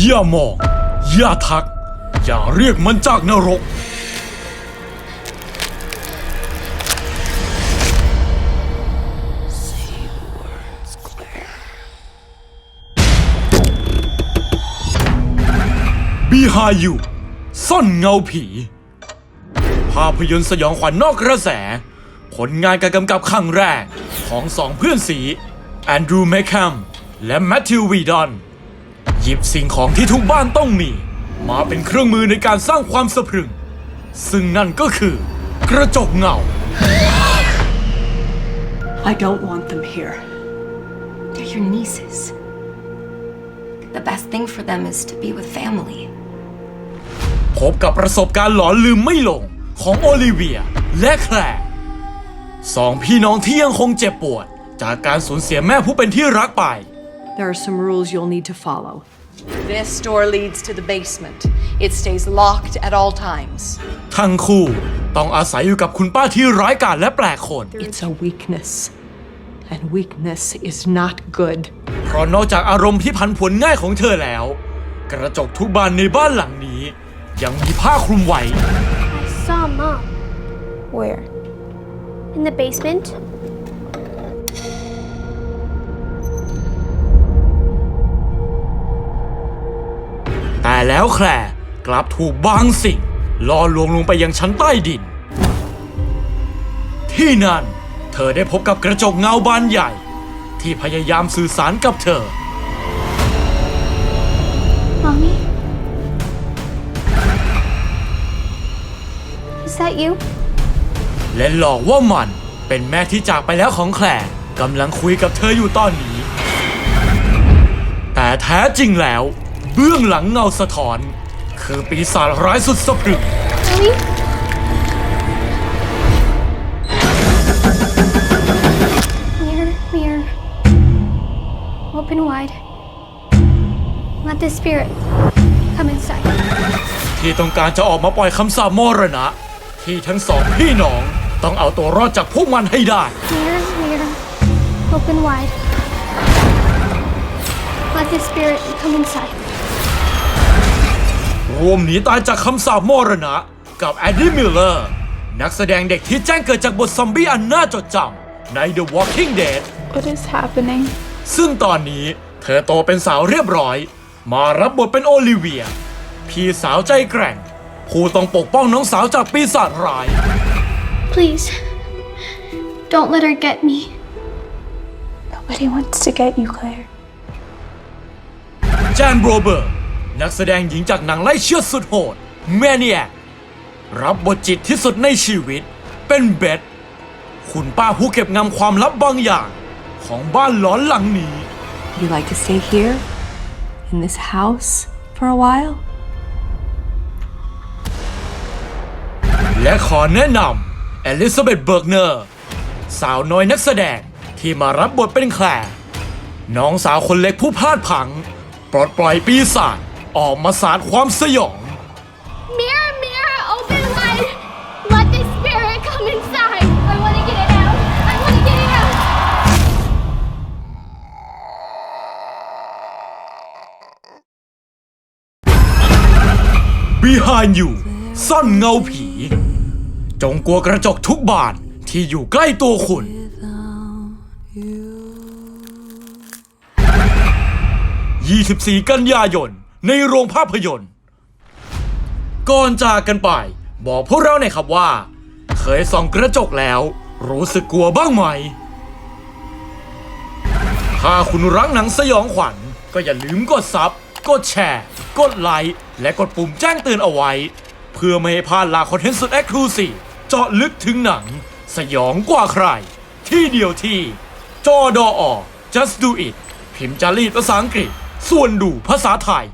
อย่ามอง อย่าทัก อย่าเรียกมันจากนรก บีฮายูซ่อนเงาผี ภาพยนตร์สยองขวัญนอกกระแส ผลงานการกำกับครั้งแรกของสองเพื่อนสี แอนดรูว์แมคแคมและแมทธิววีดอน หยิบสิ่งของที่ทุกบ้านต้องมี มาเป็นเครื่องมือในการสร้างความสะพรึง ซึ่งนั่นก็คือ กระจกเงา I don't want them here. They're your nieces. The best thing for them is to be with family. พบกับประสบการณ์หลอนลืมไม่ลงของโอลิเวียและแคลร์สองพี่น้องที่ยังคงเจ็บปวด จากการสูญเสียแม่ผู้เป็นที่รักไป There are some rules you'll need to follow. This door leads to the basement. It stays locked at all times. ทั้งคู่ต้องอาศัยอยู่กับคุณป้าที่ร้ายกาจและแปลกคน It's a weakness. And weakness is not good. เพราะนอกจากอารมณ์ที่พันผวนง่ายของเธอแล้ว กระจกทุกบานในบ้านหลังนี้ ยังมีผ้าคลุมไว้ I saw Mom. Where? In the basement. แต่แล้วแคลร์กลับถูกบางสิ่งล่อลวงลงไปยังชั้นใต้ดิน ที่นั่น เธอได้พบกับกระจกเงาบานใหญ่ ที่พยายามสื่อสารกับเธอ Mommy? Is that you? และหลอกว่ามันเป็นแม่ที่จากไปแล้วของแคลร์กำลังคุยกับเธออยู่ตอนนี้ แต่แท้จริงแล้ว เบื้องหลังเงาสะท้อน คือปีศาจร้ายสุดสะพรึง Mommy? Mirror, mirror. Open wide. Let the spirit come inside. ที่ต้องการจะออกมาปล่อยคำสาปมรณะ ที่ทั้งสองพี่น้องต้องเอาตัวรอดจากพวกมันให้ได้ Mirror, mirror. Open wide. Let the spirit come inside. รวมหนีตายจากคำสาปมรณะ กับแอดดี้มิลเลอร์ นักแสดงเด็กที่แจ้งเกิดจากบทซอมบี้อันน่าจดจำใน The Walking Dead What is happening? ซึ่งตอนนี้เธอโตเป็นสาวเรียบร้อย มารับบทเป็นโอลิเวีย พี่สาวใจแกร่ง ผู้ต้องปกป้องน้องสาวจากปีศาจร้าย Please. Don't let her get me. Nobody wants to get you, Claire. แจนโรเบิร์ต นักแสดงหญิงจากหนังไล่เชือดสุดโหดแมเนียรับบทจิตที่สุดในชีวิต เป็นเบธคุณป้าผู้เก็บงำความลับบางอย่าง ของบ้านหลอนหลังนี้ You like to stay here? In this house? For a while? และขอแนะนำเอลิซาเบธเบิร์กเนอร์ สาวน้อยนักแสดงที่มารับบทเป็นแคลร์น้องสาวคนเล็กผู้พลาดพลัง ปลดปล่อยปีศาจ ออกมาสาดความสยอง Mirror, mirror, open wide. Let the spirit come inside. I want to get it out. I want to get it out. Behind You ซ่อนเงาผี จงกลัวกระจกทุกบานที่อยู่ใกล้ตัวคุณ 24 กันยายน ในโรงภาพยนตร์ ก่อนจากกันไป บอกพวกเราหน่อยครับว่า เคยส่องกระจกแล้ว รู้สึกกลัวบ้างไหม ถ้าคุณรักหนังสยองขวัญ ก็อย่าลืมกดซับกดแชร์ กดไลค์ และกดปุ่มแจ้งเตือนเอาไว้ เพื่อไม่ให้พลาดลาคอนเทนต์สุดแอคคลูซีฟเจาะลึกถึงหนัง สยองกว่าใคร ที่เดียวที่ จอดออ just do it พิมพ์จารีตภาษาอังกฤษ ส่วนดูภาษาไทย